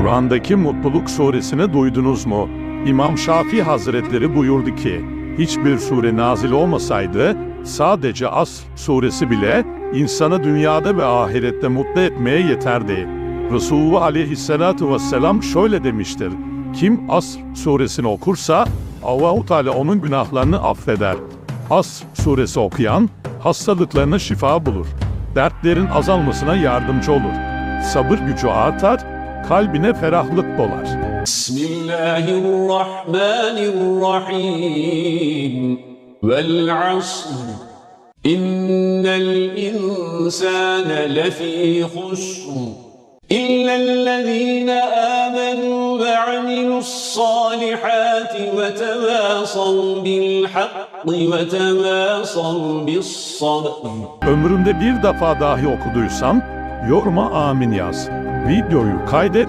Kur'an'daki Mutluluk suresini duydunuz mu? İmam Şafii Hazretleri buyurdu ki, hiçbir sure nazil olmasaydı, sadece As suresi bile insanı dünyada ve ahirette mutlu etmeye yeterdi. Resulullah aleyhissalatu vesselam şöyle demiştir, kim As suresini okursa, Allahu Teala onun günahlarını affeder. As suresi okuyan, hastalıklarına şifa bulur. Dertlerin azalmasına yardımcı olur. Sabır gücü artar, kalbine ferahlık dolar. Bismillahirrahmanirrahim. Vel asr. İnnel insane lefî. İllellezîne âmenû ve amilussâlihâti ve tevâsav bilhakkı ve tevâsav bissabr. Ömrümde bir defa dahi okuduysam yorma amin yaz. Videoyu kaydet,